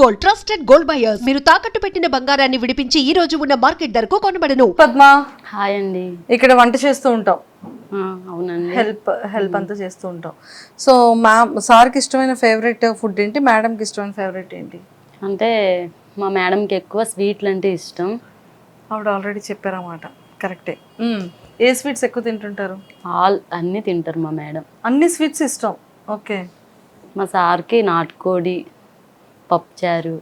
Gold trusted gold buyers మీరు తాకట్టు పెట్టిన బంగారాన్ని విడిపించి ఈ రోజు ఉన్న మార్కెట్ ధరకు కొనబడను. పద్మ హాయ్ అండి. ఇక్కడ వంట చేస్తూ ఉంటాం. ఆ, అవునండి. హెల్ప్ హెల్ప్ అంతా చేస్తూ ఉంటాం. సో మ్యామ్ సార్కి ఇష్టమైన ఫేవరెట్ ఫుడ్ ఏంటి? మేడంకి ఇష్టమైన ఫేవరెట్ ఏంటి? అంటే మా మేడంకి ఎక్కువ స్వీట్లు అంటే ఇష్టం. ఆవిడ ఆల్రెడీ చెప్పారన్నమాట. కరెక్టే మ్మ్. ఏ స్వీట్స్ ఎక్కువ తింటుంటారు? ఆల్ అన్నీ తింటారు మా మేడం అన్ని స్వీట్స్ ఇష్టం. ఓకే. మా సార్కి నాటుకోడి పప్పుచారు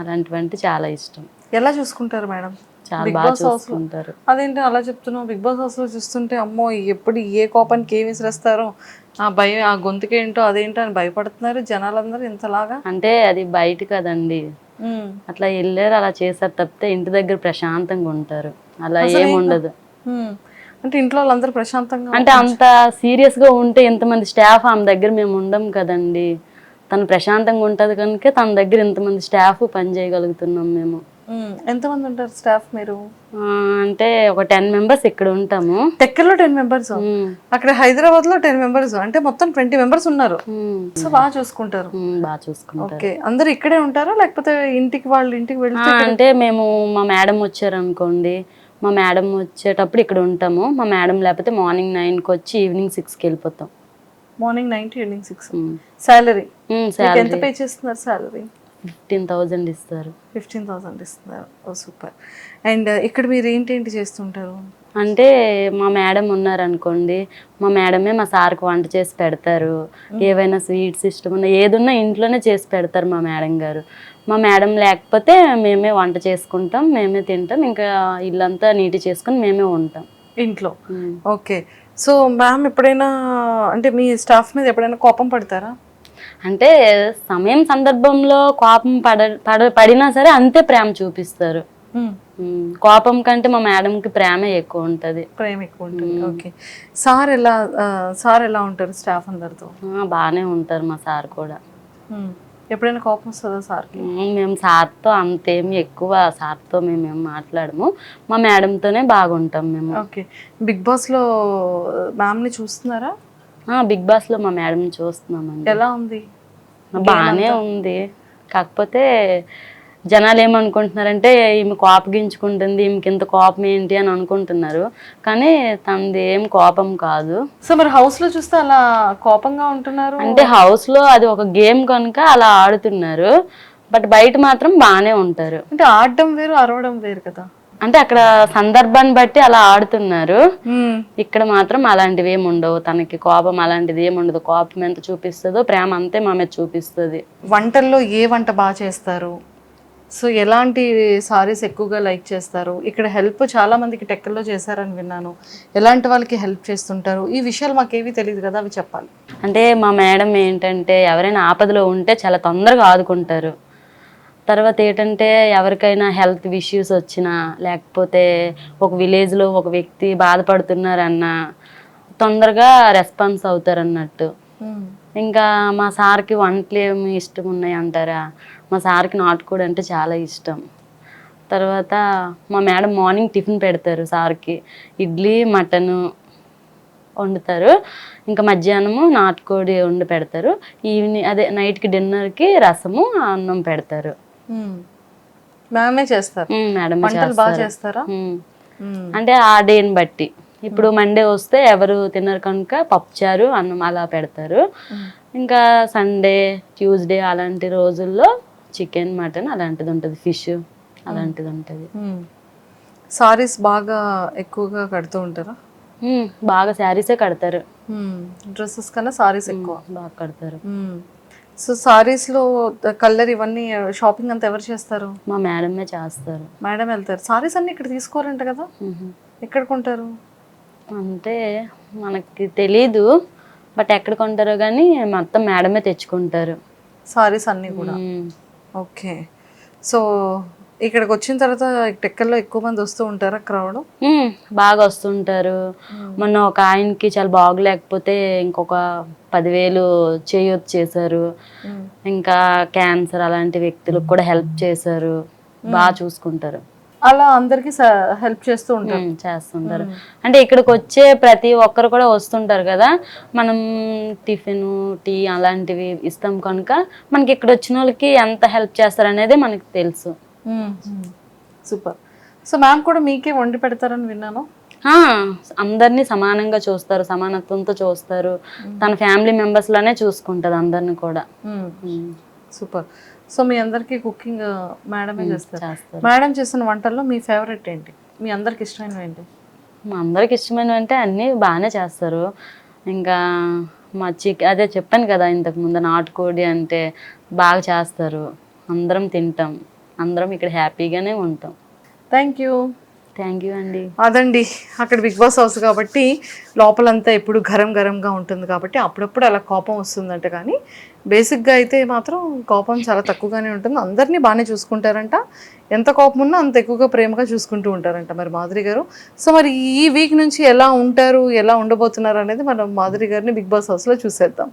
అలాంటివంటే చాలా ఇష్టం. ఎలా చూసుకుంటారు మేడం? చాలా బాగా లో- చూసుకుంటారు. అదేంటి అలా చెప్తున్నావు? బిగ్ బాస్ హౌస్లో చూస్తుంటే అమ్మో ఎప్పుడు ఏ కోపానికి ఏం విసిరేస్తారో ఆ భయం ఆ గొంతుకేంటో అదేంటో అని భయపడుతున్నారు జనాలందరూ ఇంతలాగా? అంటే అది బయట కదండి. అట్లా వెళ్ళారు అలా చేశారు తప్పితే ఇంటి దగ్గర ప్రశాంతంగా ఉంటారు. అలా అసలు ఏం ఏంటి? ఉండదు. మ్మ్. అంటే ఇంట్లో వాళ్ళందరూ ప్రశాంతంగా అంటే అంత సీరియస్గా ఉంటే ఎంతమంది స్టాఫ్ ఆమె దగ్గర మేము ఉండం కదండి. తను ప్రశాంతంగా ఉంటది కనుక తన దగ్గర ఇంతమంది స్టాఫ్ పని చేయగలుగుతున్నాం మేము. ఎంతమంది ఉంటారు స్టాఫ్ మీరు? అంటే ఒక టెన్ మెంబర్స్ ఇక్కడ ఉంటాము. టెక్కల్లో టెన్ మెంబర్స్ అక్కడ హైదరాబాద్లో టెన్ మెంబర్స్ అంటే మొత్తం ట్వంటీ మెంబర్స్ ఉన్నారు. సో బాగా చూసుకుంటారు. బాగా చూసుకుంటారు. ఓకే. అందరు ఇక్కడే ఉంటారా? లేకపోతే ఇంటికి వాళ్ళ ఇంటికి వెళ్తే అంటే మేము మా మేడం వచ్చారు అనుకోండి మా మేడం వచ్చేటప్పుడు ఇక్కడ ఉంటాము. మా మేడం లేకపోతే మార్నింగ్ నైన్కి వచ్చి ఈవినింగ్ సిక్స్కి వెళ్ళిపోతాం. Morning nine to evening six. Salary. ఎంత పే చేస్తున్నారు సాలరీ? ఫిఫ్టీన్ థౌజండ్ ఇస్తారు. ఫిఫ్టీన్ థౌసండ్ ఇస్తున్నారు. Oh super. అండ్ ఇక్కడ మీరు ఏంటేంటి చేస్తుంటారు? అంటే మా మేడం ఉన్నారనుకోండి మా మేడమే మా సార్కి వంట చేసి పెడతారు. ఏవైనా స్వీట్స్ ఇష్టం ఉన్నా ఏదున్నా ఇంట్లోనే చేసి పెడతారు మా మేడం గారు. మా మేడం లేకపోతే మేమే వంట చేసుకుంటాం మేమే తింటాం ఇంకా ఇల్లంతా నీటి చేసుకొని మేమే ఉంటాం. ఇంట్లో. ఓకే. సో మ్యామ్ ఎప్పుడైనా అంటే మీ స్టాఫ్ మీద ఎప్పుడైనా కోపం పడతారా? అంటే సమయం సందర్భంలో కోపం పడ పడ పడినా సరే అంతే ప్రేమ చూపిస్తారు. కోపం కంటే మా మేడంకి ప్రేమ ఎక్కువ ఉంటుంది. ప్రేమ ఎక్కువ ఉంటుంది. ఓకే. సార్ ఎలా సార్ ఎలా ఉంటారు స్టాఫ్ అందరితో? బాగానే ఉంటారు మా సార్ కూడా. ఎప్పుడైనా కోపం వస్తుందా సార్కి? మేము సార్తో అంతేమి ఎక్కువ సార్తో మేము మాట్లాడము. మా మేడంతోనే బాగుంటాం మేము. ఓకే. బిగ్ బాస్లో మ్యామ్ని చూస్తున్నారా? ఆ, బిగ్ బాస్లో మా మేడం చూస్తున్నామండి. ఎలా ఉంది? బాగానే ఉంది. కాకపోతే జనాలు ఏమనుకుంటున్నారంటే ఈమె కోపగించుకుంటుంది ఈమెకి ఇంత కోపం ఏంటి అని అనుకుంటున్నారు. కానీ తనది ఏం కోపం కాదు. సో మరి హౌస్లో చూస్తే అలా కోపంగా ఉంటున్నారు? అంటే హౌస్లో అది ఒక గేమ్ కనుక అలా ఆడుతున్నారు. బట్ బయట మాత్రం బాగానే ఉంటారు. అంటే ఆడడం వేరు అరవడం వేరు కదా? అంటే అక్కడ సందర్భాన్ని బట్టి అలా ఆడుతున్నారు. ఇక్కడ మాత్రం అలాంటివి ఏమి ఉండవు. తనకి కోపం అలాంటిది ఏమి ఉండదు. కోపం ఎంత చూపిస్తుందో ప్రేమ అంతే మా మీద చూపిస్తుంది. వంటల్లో ఏ వంట బాగా చేస్తారు? సో ఎలాంటి సారీస్ ఎక్కువగా లైక్ చేస్తారు? ఇక్కడ హెల్ప్ చాలా మందికి టెక్కల్లో చేశారని విన్నాను. ఎలాంటి వాళ్ళకి హెల్ప్ చేస్తుంటారు? ఈ విషయాలు మాకేవి తెలియదు కదా అవి చెప్పాలి. అంటే మా మేడం ఏంటంటే ఎవరైనా ఆపదలో ఉంటే చాలా తొందరగా ఆదుకుంటారు. తర్వాత ఏంటంటే ఎవరికైనా హెల్త్ ఇష్యూస్ వచ్చినా లేకపోతే ఒక విలేజ్లో ఒక వ్యక్తి బాధపడుతున్నారన్నా తొందరగా రెస్పాన్స్ అవుతారు అన్నట్టు ఇంకా మా సార్కి వంటలు ఏమి ఇష్టం ఉన్నాయి అంటారా? మా సార్కి నాటుకోడి అంటే చాలా ఇష్టం. తర్వాత మా మేడం మార్నింగ్ టిఫిన్ పెడతారు సార్కి. ఇడ్లీ మటను వండుతారు. ఇంకా మధ్యాహ్నము నాటుకోడి వండి పెడతారు. ఈవినింగ్ అదే నైట్కి డిన్నర్కి రసము అన్నం పెడతారు. చేస్తారు. మేడం బాగా చేస్తారు. అంటే ఆ డేని బట్టి. ఇప్పుడు మండే వస్తే ఎవరు తినరు కనుక పప్పుచారు అన్నం అలా పెడతారు. ఇంకా సండే ట్యూస్డే అలాంటి రోజుల్లో చికెన్ మటన్ అలాంటిది ఉంటుంది ఫిష్ అలాంటిది ఉంటుంది. సారీస్ బాగా ఎక్కువగా కడుతూ ఉంటారా? బాగా శారీసే కడతారు. డ్రెస్సెస్ కన్నా సారీస్ ఎక్కువ. బాగా కడతారు. సో సారీస్లో కలర్ ఇవన్నీ షాపింగ్ అంతా ఎవరు చేస్తారు? మా మేడమే చేస్తారు. మేడం వెళ్తారు. సారీస్ అన్ని ఇక్కడ తీసుకోరంట కదా. ఎక్కడ కొంటారు? అంటే మనకి తెలీదు బట్ ఎక్కడ కొంటారో కానీ మొత్తం మేడమే తెచ్చుకుంటారు. సారీస్ అన్ని కూడా. ఓకే. సో ఇక్కడికి వచ్చిన తర్వాత టెక్కల్లో ఎక్కువ మంది వస్తూ ఉంటారా క్రౌడ్? బాగా వస్తుంటారు మొన్న ఒక ఆయనకి చాలా బాగలేకపోతే ఇంకొక పదివేలు చేయొచ్చు చేశారు. ఇంకా క్యాన్సర్ అలాంటి వ్యక్తులకు కూడా హెల్ప్ చేశారు. బాగా చూసుకుంటారు. అలా అందరికి హెల్ప్ చేస్తూ ఉంటారు. చేస్తుంటారు. అంటే ఇక్కడికి వచ్చే ప్రతి ఒక్కరు కూడా వస్తుంటారు కదా? మనం టిఫిన్ టీ అలాంటివి ఇస్తాం కనుక మనకి ఇక్కడ వచ్చిన వాళ్ళకి ఎంత హెల్ప్ చేస్తారు అనేది మనకి తెలుసు. సూపర్. సో మ్యామ్ కూడా మీకే వండి పెడతారని విన్నాను. అందరినీ సమానంగా చూస్తారు సమానత్వంతో చూస్తారు. తన ఫ్యామిలీ మెంబర్స్ లానే చూసుకుంటది అందరిని కూడా. సూపర్. సో మీ అందరికి కుకింగ్ మేడమే చేస్తారు. మేడం చేసిన వంటల్లో మీ ఫేవరెట్ ఏంటి? మీ అందరికి ఇష్టమైనవి ఏంటి? మా అందరికి ఇష్టమైనవి అంటే అన్నీ బాగానే చేస్తారు. ఇంకా మా చిక్ అదే చెప్పాను కదా ఇంతకు ముందు నాటుకోడి అంటే బాగా చేస్తారు. అందరం తింటాం. అందరం ఇక్కడ హ్యాపీగానే ఉంటాం. థ్యాంక్ యూ థ్యాంక్ యూ అండి. అదండి. అక్కడ బిగ్ బాస్ హౌస్ కాబట్టి లోపలంతా ఎప్పుడు గరం గరంగా ఉంటుంది కాబట్టి అప్పుడప్పుడు అలా కోపం వస్తుందంట కానీ బేసిక్గా అయితే మాత్రం కోపం చాలా తక్కువగానే ఉంటుంది. అందరినీ బాగానే చూసుకుంటారంట. ఎంత కోపం ఉన్నా అంత ఎక్కువగా ప్రేమగా చూసుకుంటూ ఉంటారంట మరి మాధురి గారు. సో మరి ఈ వీక్ నుంచి ఎలా ఉంటారు ఎలా ఉండబోతున్నారు అనేది మనం మాధురి గారిని బిగ్ బాస్ హౌస్లో చూసేద్దాం.